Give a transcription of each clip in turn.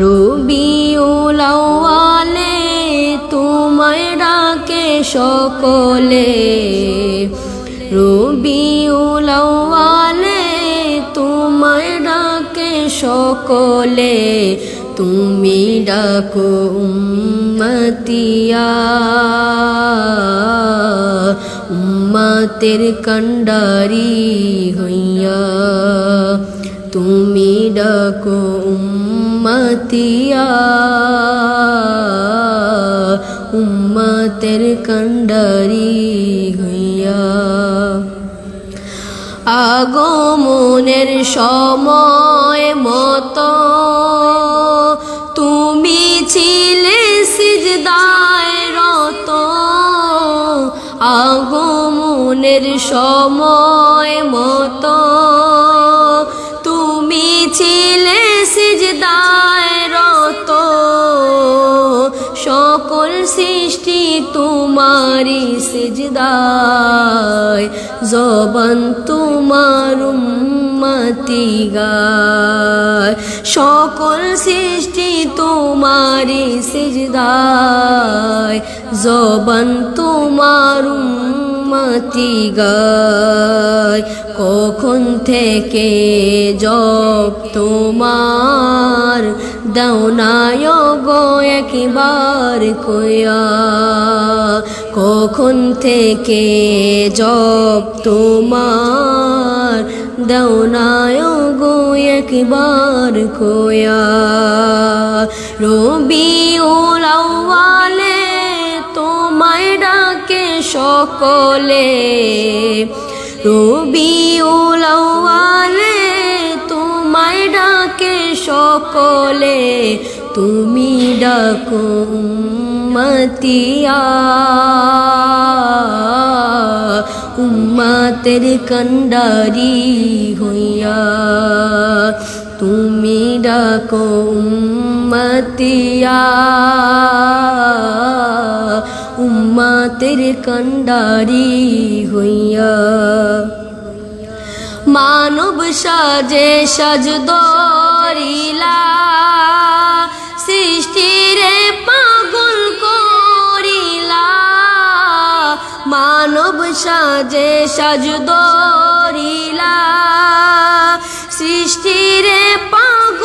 রবিউলাওয়ালে তোমায় ডাকে সকলে। রবিউলাওয়ালে তোমায় ডাকে সকলে। তুমি ডাকো উম্মতিয়া উম্মাতের কণ্ডারি হইয়া। তুমি ডাকো উম্মতিয়া, উম্মাতের কণ্ডারি হইয়া। আগমনের সময় মতো তুমি ছিলে সিজদায় রত। আগমনের সময় মতো সৃষ্টি তোমারি সিজদায়, জবান তোমার উম্মতি গায়। সকল সৃষ্টি তোমারি সিজদায়, জবান তোমার উম্মতি গায়। কখন থেকে জব তোমার? দাওনায় গো একবার কয়া কখন থেকে জব তোমার? দাওনায় গো একবার কয়া রবি ওলাওয়ালে তোমায় ডাকে সকলে। রবি ওলাওয়ালে তোমায় ডাকে সকলে তুমি ডাকো উম্মতিয়া উম্মাতের কণ্ডারি হইয়া তুমি ডাকো উম্মতিয়া উম্মাতের কণ্ডারি হইয়া। মানব সাজে সাজ দরিলা সৃষ্টিরে পাগল করিলা। মানব সাজে সাজ দরিলা সৃষ্টিরে পাগল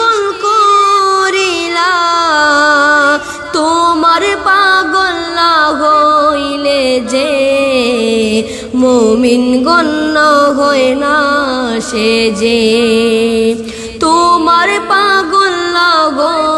যে মমিন গণ্য হয় না সে যে তোমার পাগল লাগো।